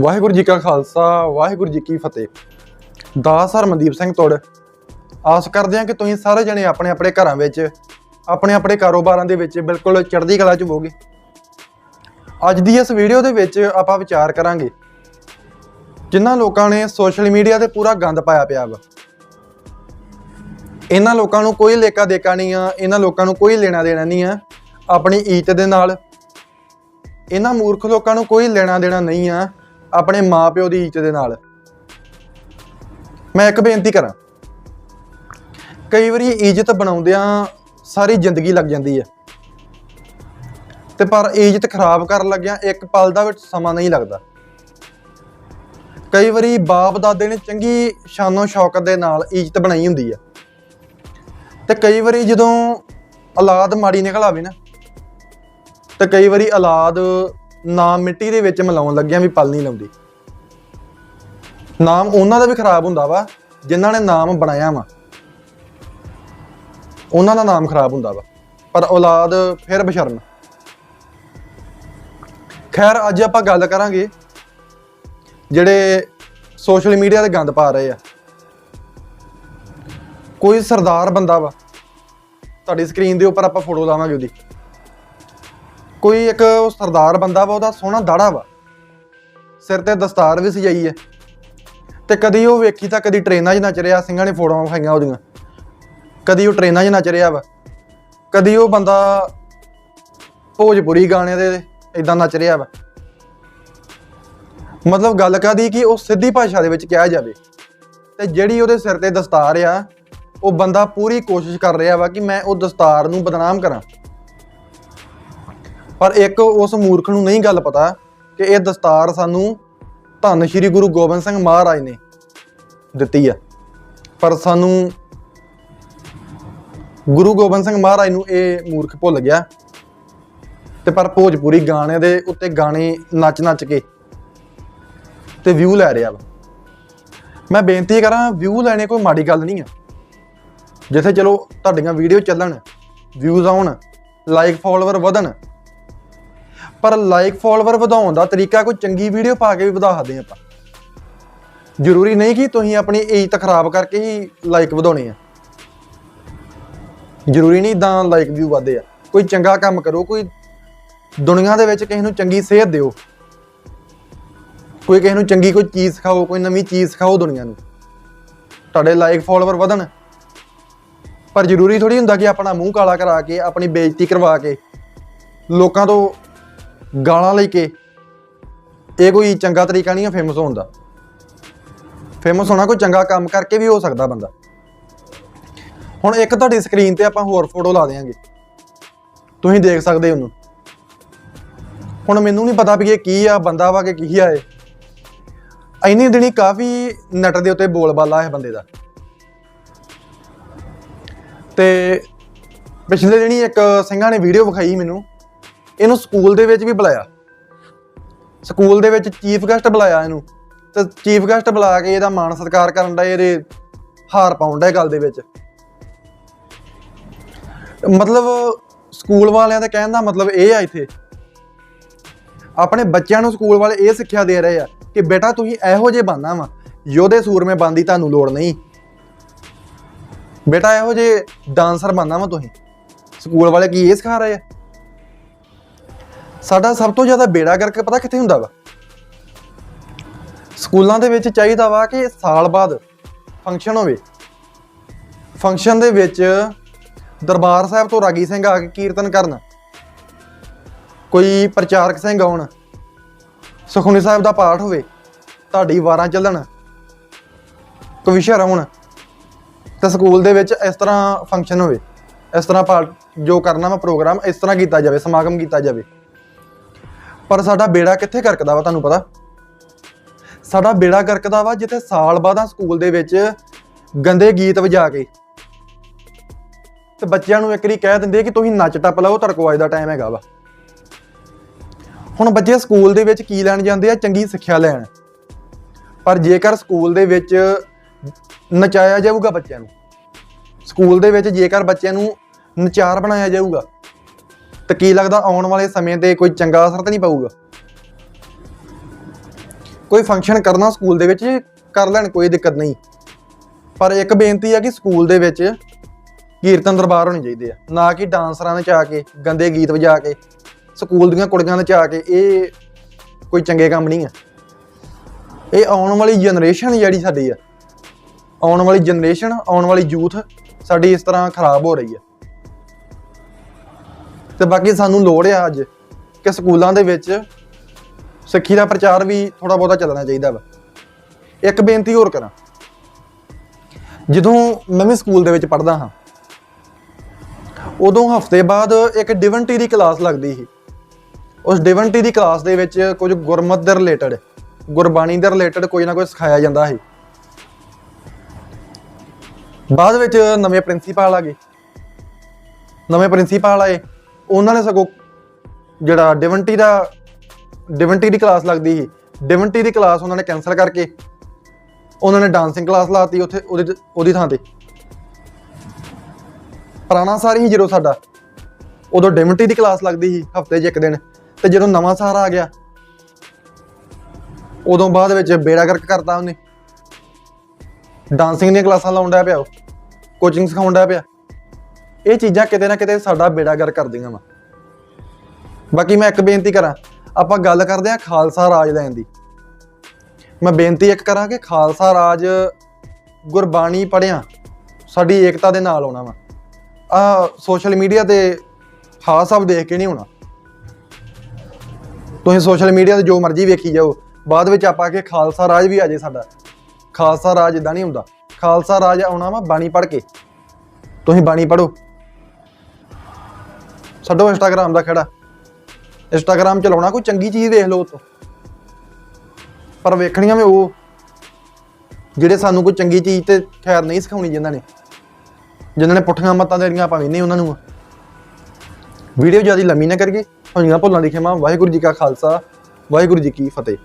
ਵਾਹਿਗੁਰੂ ਜੀ ਕਾ ਖਾਲਸਾ, ਵਾਹਿਗੁਰੂ ਜੀ ਕੀ ਫਤਿਹ। ਦਾਸ ਹਰਮਨਦੀਪ ਸਿੰਘ ਤੋੜ, ਆਸ ਕਰਦੇ ਹਾਂ ਕਿ ਤੁਸੀਂ ਸਾਰੇ ਜਣੇ ਆਪਣੇ ਆਪਣੇ ਘਰਾਂ ਵਿੱਚ, ਆਪਣੇ ਆਪਣੇ ਕਾਰੋਬਾਰਾਂ ਦੇ ਵਿੱਚ ਬਿਲਕੁਲ ਚੜ੍ਹਦੀ ਕਲਾ 'ਚ ਹੋਵੋਗੇ। ਅੱਜ ਦੀ ਇਸ ਵੀਡੀਓ ਦੇ ਵਿੱਚ ਆਪਾਂ ਵਿਚਾਰ ਕਰਾਂਗੇ, ਜਿਨ੍ਹਾਂ ਲੋਕਾਂ ਨੇ ਸੋਸ਼ਲ ਮੀਡੀਆ ਤੇ ਪੂਰਾ ਗੰਦ ਪਾਇਆ ਪਿਆ ਵਾ। ਇਹਨਾਂ ਲੋਕਾਂ ਨੂੰ ਕੋਈ ਲੇਕਾ ਦੇਕਾ ਨਹੀਂ ਆ, ਇਹਨਾਂ ਲੋਕਾਂ ਨੂੰ ਕੋਈ ਲੈਣਾ ਦੇਣਾ ਨਹੀਂ ਆ, ਆਪਣੀ ਈਤ ਦੇ ਨਾਲ। ਇਹਨਾਂ ਮੂਰਖ ਲੋਕਾਂ ਨੂੰ ਕੋਈ ਲੈਣਾ ਦੇਣਾ ਨਹੀਂ ਆ ਆਪਣੇ ਮਾਪਿਓ ਦੀ ਇੱਜ਼ਤ ਦੇ ਨਾਲ। ਮੈਂ ਇੱਕ ਬੇਨਤੀ ਕਰਾਂ। ਕਈ ਵਾਰੀ ਇੱਜ਼ਤ ਬਣਾਉਂਦਿਆਂ ਸਾਰੀ ਜ਼ਿੰਦਗੀ ਲੱਗ ਜਾਂਦੀ ਹੈ। ਤੇ ਪਰ ਇੱਜ਼ਤ ਖਰਾਬ ਕਰਨ ਲੱਗਿਆਂ ਇੱਕ ਪਲ ਦਾ ਵਿੱਚ ਸਮਾਂ ਨਹੀਂ ਲੱਗਦਾ। ਕਈ ਵਾਰੀ ਬਾਪ ਦਾਦੇ ਨੇ ਚੰਗੀ ਸ਼ਾਨੋ ਸ਼ੌਕਤ ਦੇ ਨਾਲ ਇੱਜ਼ਤ ਬਣਾਈ ਹੁੰਦੀ ਹੈ। ਤੇ ਕਈ ਵਾਰੀ ਜਦੋਂ ਔਲਾਦ ਮਾੜੀ ਨਿਕਲ ਆਵੇ ਨਾ, ਤੇ ਕਈ ਵਾਰੀ ਔਲਾਦ ਨਾਮ ਮਿੱਟੀ ਦੇ ਵਿੱਚ ਮਿਲਾਉਣ ਲੱਗਿਆਂ ਵੀ ਪਲ ਨਹੀਂ ਲਾਉਂਦੀ। ਨਾਮ ਉਹਨਾਂ ਦਾ ਵੀ ਖਰਾਬ ਹੁੰਦਾ ਵਾ, ਜਿਨ੍ਹਾਂ ਨੇ ਨਾਮ ਬਣਾਇਆ ਵਾ। ਉਹਨਾਂ ਦਾ ਨਾਮ ਖਰਾਬ ਹੁੰਦਾ ਵਾ, ਪਰ ਔਲਾਦ ਫਿਰ ਬਸ਼ਰਮ। ਖੈਰ, ਅੱਜ ਆਪਾਂ ਗੱਲ ਕਰਾਂਗੇ ਜਿਹੜੇ ਸੋਸ਼ਲ ਮੀਡੀਆ ਤੇ ਗੰਦ ਪਾ ਰਹੇ ਆ। ਕੋਈ ਸਰਦਾਰ ਬੰਦਾ ਵਾ, ਤੁਹਾਡੀ ਸਕਰੀਨ ਦੇ ਉੱਪਰ ਆਪਾਂ ਫੋਟੋ ਲਾਵਾਂਗੇ ਉਹਦੀ। ਕੋਈ ਇੱਕ ਉਹ ਸਰਦਾਰ ਬੰਦਾ ਵਾ, ਉਹਦਾ ਸੋਹਣਾ ਦਾੜਾ ਵਾ। ਸਿਰ ਤੇ ਦਸਤਾਰ ਵੀ ਸਜਾਈ ਹੈ ਤੇ ਕਦੀ ਉਹ ਵੇਖੀ ਤਾਂ ਕਦੀ ਟ੍ਰੇਨਾਂ 'ਚ ਨੱਚ ਰਿਹਾ ਸਿੰਘਾਂ ਨੇ ਫੋਟੋਆਂ ਵਿਖਾਈਆਂ ਉਹਦੀਆਂ। ਕਦੀ ਉਹ ਟ੍ਰੇਨਾਂ 'ਚ ਨੱਚ ਰਿਹਾ ਵਾ। ਕਦੀ ਉਹ ਬੰਦਾ ਭੋਜਪੁਰੀ ਗਾਣੇ ਦੇ ਇਦਾਂ ਨੱਚ ਰਿਹਾ ਵਾ। ਮਤਲਬ ਗੱਲ ਕਾਦੀ ਕਿ ਉਹ ਸਿੱਧੀ ਭਾਸ਼ਾ ਦੇ ਵਿੱਚ ਕਿਹਾ ਜਾਵੇ। ਤੇ ਜਿਹੜੀ ਉਹਦੇ ਸਿਰ ਤੇ ਦਸਤਾਰ ਆ, ਉਹ ਬੰਦਾ ਪੂਰੀ ਕੋਸ਼ਿਸ਼ ਕਰ ਰਿਹਾ ਵਾ ਕਿ ਮੈਂ ਉਹ ਦਸਤਾਰ ਨੂੰ ਬਦਨਾਮ ਕਰਾਂ। ਪਰ ਇੱਕ ਉਸ ਮੂਰਖ ਨੂੰ ਨਹੀਂ ਗੱਲ ਪਤਾ ਕਿ ਇਹ ਦਸਤਾਰ ਸਾਨੂੰ ਧੰਨ ਸ਼੍ਰੀ ਗੁਰੂ ਗੋਬਿੰਦ ਸਿੰਘ ਮਹਾਰਾਜ ਨੇ ਦਿੱਤੀ ਆ। ਪਰ ਸਾਨੂੰ ਗੁਰੂ ਗੋਬਿੰਦ ਸਿੰਘ ਮਹਾਰਾਜ ਨੂੰ ਇਹ ਮੂਰਖ ਭੁੱਲ ਗਿਆ ਤੇ ਪਰ ਭੋਜਪੁਰੀ ਗਾਣੇ ਦੇ ਉੱਤੇ ਗਾਣੇ ਨੱਚ ਨੱਚ ਕੇ ਤੇ ਵਿਊ ਲੈ ਰਿਹਾ ਵਾ। ਮੈਂ ਬੇਨਤੀ ਕਰਾਂ ਵਿਊ ਲੈਣੇ ਕੋਈ ਮਾੜੀ ਗੱਲ ਨਹੀਂ ਆ। ਜਿੱਥੇ ਚਲੋ ਤੁਹਾਡੀਆਂ ਵੀਡੀਓ ਚੱਲਣ ਵਿਊਜ਼ ਆਉਣ ਲਾਈਕ ਫਾਲੋਅਰ ਵਧਣ ਪਰ ਲਾਈਕ ਫਾਲੋਅਰ ਵਧਾਉਣ ਦਾ ਤਰੀਕਾ ਕੋਈ ਚੰਗੀ ਵੀਡੀਓ ਪਾ ਕੇ ਵੀ ਵਧਾ ਸਕਦੇ ਆਪਾਂ। ਜ਼ਰੂਰੀ ਨਹੀਂ ਕਿ ਤੁਸੀਂ ਆਪਣੀ ਇੱਜ਼ਤ ਖਰਾਬ ਕਰਕੇ ਹੀ ਲਾਈਕ ਵਧਾਉਣੀ ਆ ਜ਼ਰੂਰੀ ਨਹੀਂ ਤਾਂ ਲਾਈਕ ਵੀ ਵਧਦੇ ਆ। ਕੋਈ ਚੰਗਾ ਕੰਮ ਕਰੋ, ਕੋਈ ਦੁਨੀਆ ਦੇ ਵਿੱਚ ਕਿਸੇ ਨੂੰ ਚੰਗੀ ਸਿਹਤ ਦਿਓ। ਕੋਈ ਕਿਸੇ ਨੂੰ ਚੰਗੀ ਕੋਈ ਚੀਜ਼ ਸਿਖਾਓ, ਕੋਈ ਨਵੀਂ ਚੀਜ਼ ਸਿਖਾਓ ਦੁਨੀਆ ਨੂੰ। ਤੁਹਾਡੇ ਲਾਈਕ ਫਾਲੋਅਰ ਵਧਣ। ਪਰ ਜ਼ਰੂਰੀ ਥੋੜੀ ਹੁੰਦਾ ਕਿ ਆਪਣਾ ਮੂੰਹ ਕਾਲਾ ਕਰਾ ਕੇ, ਆਪਣੀ ਬੇਇੱਜ਼ਤੀ ਕਰਵਾ ਕੇ, ਲੋਕਾਂ ਤੋਂ ਗਾਲਾਂ ਲੈ ਕੇ। ਇਹ ਕੋਈ ਚੰਗਾ ਤਰੀਕਾ ਨਹੀਂ ਹੈ ਫੇਮਸ ਹੋਣ ਦਾ। ਫੇਮਸ ਹੋਣਾ ਕੋਈ ਚੰਗਾ ਕੰਮ ਕਰਕੇ ਵੀ ਹੋ ਸਕਦਾ ਬੰਦਾ। ਹੁਣ ਇੱਕ ਤੁਹਾਡੀ ਸਕਰੀਨ ਤੇ ਆਪਾਂ ਹੋਰ ਫੋਟੋ ਲਾ ਦੇਾਂਗੇ ਤੁਸੀਂ ਦੇਖ ਸਕਦੇ ਉਹਨੂੰ। ਹੁਣ ਮੈਨੂੰ ਨਹੀਂ ਪਤਾ ਵੀ ਇਹ ਕੀ ਆ, ਬੰਦਾ ਵਾ ਕਿ ਕੀ ਆ ਇਹ। ਇੰਨੀ ਦਿਨੀ ਕਾਫੀ ਨੈਟ ਦੇ ਉੱਤੇ ਬੋਲਬਾਲਾ ਹੈ ਬੰਦੇ ਦਾ। ਤੇ ਪਿਛਲੇ ਦਿਨੀ ਇੱਕ ਸਿੰਘਾਂ ਨੇ ਵੀਡੀਓ ਵਿਖਾਈ ਮੈਨੂੰ। ਇਹਨੂੰ ਸਕੂਲ ਦੇ ਵਿੱਚ ਵੀ ਬੁਲਾਇਆ। ਸਕੂਲ ਦੇ ਵਿੱਚ ਚੀਫ ਗੈਸਟ ਬੁਲਾਇਆ ਇਹਨੂੰ। ਤੇ ਚੀਫ ਗੈਸਟ ਬੁਲਾ ਕੇ ਇਹਦਾ ਮਾਣ ਸਤਿਕਾਰ ਕਰਨ ਦਾ ਇਹਦੇ ਹਾਰ ਪਾਉਣ ਦਾ ਗੱਲ ਦੇ ਵਿੱਚ। ਮਤਲਬ ਸਕੂਲ ਵਾਲਿਆਂ ਦਾ ਕਹਿਣ ਦਾ ਮਤਲਬ ਇਹ ਆ ਇੱਥੇ। ਆਪਣੇ ਬੱਚਿਆਂ ਨੂੰ ਸਕੂਲ ਵਾਲੇ ਇਹ ਸਿੱਖਿਆ ਦੇ ਰਹੇ ਆ ਕਿ ਬੇਟਾ ਤੁਸੀਂ ਇਹੋ ਜਿਹੇ ਬਣਨਾ ਵਾ, ਯੋਧੇ ਸੂਰਮੇ ਬੰਦੀ ਤੁਹਾਨੂੰ ਲੋੜ ਨਹੀਂ। ਬੇਟਾ ਇਹੋ ਜਿਹੇ ਡਾਂਸਰ ਬਣਨਾ ਵਾ ਤੁਸੀਂ। ਸਕੂਲ ਵਾਲੇ ਕੀ ਇਹ ਸਿਖਾ ਰਹੇ ਆ? ਸਾਡਾ ਸਭ ਤੋਂ ਜ਼ਿਆਦਾ ਬੇੜਾ ਕਰਕੇ ਪਤਾ ਕਿੱਥੇ ਹੁੰਦਾ ਵਾ? ਸਕੂਲਾਂ ਦੇ ਵਿੱਚ ਚਾਹੀਦਾ ਵਾ ਕਿ ਸਾਲ ਬਾਅਦ ਫੰਕਸ਼ਨ ਹੋਵੇ। ਫੰਕਸ਼ਨ ਦੇ ਵਿੱਚ ਦਰਬਾਰ ਸਾਹਿਬ ਤੋਂ ਰਾਗੀ ਸਿੰਘ ਆ ਕੇ ਕੀਰਤਨ ਕਰਨ। ਕੋਈ ਪ੍ਰਚਾਰਕ ਸਿੰਘ ਆਉਣ। ਸੁਖਮਨੀ ਸਾਹਿਬ ਦਾ ਪਾਠ ਹੋਵੇ, ਤੁਹਾਡੀ ਵਾਰਾਂ ਚੱਲਣ। ਕਵਿਸ਼ਰ ਆਉਣ। ਤੇ ਸਕੂਲ ਦੇ ਵਿੱਚ ਇਸ ਤਰ੍ਹਾਂ ਫੰਕਸ਼ਨ ਹੋਵੇ। ਇਸ ਤਰ੍ਹਾਂ ਪਾਠ ਜੋ ਕਰਨਾ ਵਾ ਪ੍ਰੋਗਰਾਮ ਇਸ ਤਰ੍ਹਾਂ ਕੀਤਾ ਜਾਵੇ, ਸਮਾਗਮ ਕੀਤਾ ਜਾਵੇ। ਪਰ ਸਾਡਾ ਬੇੜਾ ਕਿੱਥੇ ਕਰਕਦਾ ਵਾ ਤੁਹਾਨੂੰ ਪਤਾ? ਸਾਡਾ ਬੇੜਾ ਕਰਕਦਾ ਵਾ ਜਿੱਥੇ ਸਾਲ ਬਾਅਦਾਂ ਸਕੂਲ ਦੇ ਵਿੱਚ ਗੰਦੇ ਗੀਤ ਵਜਾ ਕੇ। ਤੇ ਬੱਚਿਆਂ ਨੂੰ ਇੱਕ ਵਾਰੀ ਕਹਿ ਦਿੰਦੇ ਕਿ ਤੁਸੀਂ ਨੱਚ ਟੱਪ ਲਓ, ਤੁਹਾਡੇ ਅੱਜ ਦਾ ਟਾਈਮ ਹੈਗਾ ਵਾ। ਹੁਣ ਬੱਚੇ ਸਕੂਲ ਦੇ ਵਿੱਚ ਕੀ ਲੈਣ ਜਾਂਦੇ ਆ? ਚੰਗੀ ਸਿੱਖਿਆ ਲੈਣ। ਪਰ ਜੇਕਰ ਸਕੂਲ ਦੇ ਵਿੱਚ ਨਚਾਇਆ ਜਾਊਗਾ ਬੱਚਿਆਂ ਨੂੰ, ਸਕੂਲ ਦੇ ਵਿੱਚ ਜੇਕਰ ਬੱਚਿਆਂ ਨੂੰ ਨਚਾਰ ਬਣਾਇਆ ਜਾਊਗਾ ਤਾਂ ਕੀ ਲੱਗਦਾ ਆਉਣ ਵਾਲੇ ਸਮੇਂ ਤੇ ਕੋਈ ਚੰਗਾ ਅਸਰ ਤਾਂ ਨਹੀਂ ਪਊਗਾ? ਕੋਈ ਫੰਕਸ਼ਨ ਕਰਨਾ ਸਕੂਲ ਦੇ ਵਿੱਚ ਕਰ ਲੈਣ, ਕੋਈ ਦਿੱਕਤ ਨਹੀਂ। ਪਰ ਇੱਕ ਬੇਨਤੀ ਆ ਕਿ ਸਕੂਲ ਦੇ ਵਿੱਚ ਕੀਰਤਨ ਦਰਬਾਰ ਹੋਣੇ ਚਾਹੀਦੇ ਆ। ਨਾ ਕਿ ਡਾਂਸਰਾਂ ਨੇ ਚਾ ਕੇ, ਗੰਦੇ ਗੀਤ ਵਜਾ ਕੇ ਸਕੂਲ ਦੀਆਂ ਕੁੜੀਆਂ ਨੇ ਚਾ ਕੇ, ਇਹ ਕੋਈ ਚੰਗੇ ਕੰਮ ਨਹੀਂ ਆ। ਇਹ ਆਉਣ ਵਾਲੀ ਜਨਰੇਸ਼ਨ ਜਿਹੜੀ ਸਾਡੀ ਆ। ਆਉਣ ਵਾਲੀ ਜਨਰੇਸ਼ਨ ਆਉਣ ਵਾਲੀ ਯੂਥ ਸਾਡੀ ਇਸ ਤਰ੍ਹਾਂ ਖਰਾਬ ਹੋ ਰਹੀ ਆ। ਤੇ ਬਾਕੀ ਸਾਨੂੰ ਲੋੜ ਆ ਅੱਜ ਕਿ ਸਕੂਲਾਂ ਦੇ ਵਿੱਚ ਸਿੱਖੀ ਦਾ ਪ੍ਰਚਾਰ ਵੀ ਥੋੜਾ ਬਹੁਤਾ ਚੱਲਣਾ ਚਾਹੀਦਾ ਵਾ। ਇੱਕ ਬੇਨਤੀ ਹੋਰ ਕਰਾਂ। ਜਦੋਂ ਮੈਂ ਵੀ ਸਕੂਲ ਦੇ ਵਿੱਚ ਪੜ੍ਹਦਾ ਹਾਂ, ਉਦੋਂ ਹਫ਼ਤੇ ਬਾਅਦ ਇੱਕ ਡਿਵਨਟੀ ਦੀ ਕਲਾਸ ਲੱਗਦੀ ਸੀ। ਉਸ ਡਿਵਨਟੀ ਦੀ ਕਲਾਸ ਦੇ ਵਿੱਚ ਕੁਝ ਗੁਰਮਤ ਦੇ ਰਿਲੇਟਡ ਗੁਰਬਾਣੀ ਦੇ ਰਿਲੇਟਡ ਕੋਈ ਨਾ ਕੋਈ ਸਿਖਾਇਆ ਜਾਂਦਾ ਸੀ। ਬਾਅਦ ਵਿੱਚ ਨਵੇਂ ਪ੍ਰਿੰਸੀਪਲ ਆ ਗਏ। ਨਵੇਂ ਪ੍ਰਿੰਸੀਪਲ ਆਏ। ਉਹਨਾਂ ਨੇ ਸਗੋਂ ਜਿਹੜਾ ਡਿਵੰਟੀ ਦਾ ਡਿਵੰਟੀ ਦੀ ਕਲਾਸ ਲੱਗਦੀ ਸੀ ਡਿਵੰਟੀ ਦੀ ਕਲਾਸ ਉਹਨਾਂ ਨੇ ਕੈਨਸਲ ਕਰਕੇ ਉਹਨਾਂ ਨੇ ਡਾਂਸਿੰਗ ਕਲਾਸ ਲਾਤੀ ਉੱਥੇ ਉਹਦੀ ਉਹਦੀ ਥਾਂ ਤੇ। ਪੁਰਾਣਾ ਸਾਰ ਹੀ ਜਦੋਂ ਸਾਡਾ, ਉਦੋਂ ਡਿਵਨਟੀ ਦੀ ਕਲਾਸ ਲੱਗਦੀ ਸੀ ਹਫ਼ਤੇ 'ਚ ਇੱਕ ਦਿਨ, ਤੇ ਜਦੋਂ ਨਵਾਂ ਸਾਰ ਆ ਗਿਆ, ਉਦੋਂ ਬਾਅਦ ਵਿੱਚ ਬੇੜਾ ਗਰਕ ਕਰਤਾ ਉਹਨੇ। ਡਾਂਸਿੰਗ ਦੀਆਂ ਕਲਾਸਾਂ ਲਾਉਂਦਾ ਪਿਆ ਉਹ ਕੋਚਿੰਗ ਸਿਖਾਉਂਦਾ ਪਿਆ। ਇਹ ਚੀਜ਼ਾਂ ਕਿਤੇ ਨਾ ਕਿਤੇ ਸਾਡਾ ਬੇੜਾਗਰ ਕਰਦੀਆਂ ਵਾ। ਬਾਕੀ ਮੈਂ ਇੱਕ ਬੇਨਤੀ ਕਰਾਂ, ਆਪਾਂ ਗੱਲ ਕਰਦੇ ਆ ਖਾਲਸਾ ਰਾਜ ਲੈਣ ਦੀ। ਮੈਂ ਬੇਨਤੀ ਇੱਕ ਕਰਾਂ ਕਿ ਖਾਲਸਾ ਰਾਜ ਗੁਰਬਾਣੀ ਪੜਿਆ ਸਾਡੀ ਏਕਤਾ ਦੇ ਨਾਲ ਆਉਣਾ ਵਾ। ਆ ਸੋਸ਼ਲ ਮੀਡੀਆ ਤੇ ਹਾਂ ਸਭ ਦੇਖ ਕੇ ਨਹੀਂ ਹੋਣਾ। ਤੁਸੀਂ ਸੋਸ਼ਲ ਮੀਡੀਆ ਤੇ ਜੋ ਮਰਜ਼ੀ ਵੇਖੀ ਜਾਓ, ਬਾਅਦ ਵਿੱਚ ਆਪਾਂ ਕਿ ਖਾਲਸਾ ਰਾਜ ਵੀ ਆ ਜੇ ਸਾਡਾ। ਖਾਲਸਾ ਰਾਜ ਇਦਾਂ ਨਹੀਂ ਹੁੰਦਾ। ਖਾਲਸਾ ਰਾਜ ਆਉਣਾ ਵਾ ਬਾਣੀ ਪੜ੍ਹ ਕੇ। ਤੁਸੀਂ ਬਾਣੀ ਪੜੋ ਛੱਡੋ ਇੰਸਟਾਗ੍ਰਾਮ ਦਾ ਖੜਾ। ਇੰਸਟਾਗ੍ਰਾਮ ਚਲਾਉਣਾ ਕੋਈ ਚੰਗੀ ਚੀਜ਼ ਵੇਖ ਲਓ ਉਤੋਂ ਪਰ ਵੇਖਣੀਆਂ ਵੀ ਉਹ, ਜਿਹੜੇ ਸਾਨੂੰ ਕੋਈ ਚੰਗੀ ਚੀਜ਼ ਤੇ ਖੈਰ ਨਹੀਂ ਸਿਖਾਉਣੀ ਜਿਨ੍ਹਾਂ ਨੇ। ਜਿਨ੍ਹਾਂ ਨੇ ਪੁੱਠੀਆਂ ਮੱਤਾਂ ਦੇਣੀਆਂ ਆਪਾਂ ਵੀ ਨਹੀਂ ਉਹਨਾਂ ਨੂੰ ਵੀਡੀਓ ਜ਼ਿਆਦਾ ਲੰਮੀ ਨਾ ਕਰੀਏ। ਹੋਈਆਂ ਭੁੱਲਾਂ ਦੀ ਖਿਮਾ। ਵਾਹਿਗੁਰੂ ਜੀ ਕਾ ਖਾਲਸਾ, ਵਾਹਿਗੁਰੂ ਜੀ ਕੀ ਫਤਿਹ।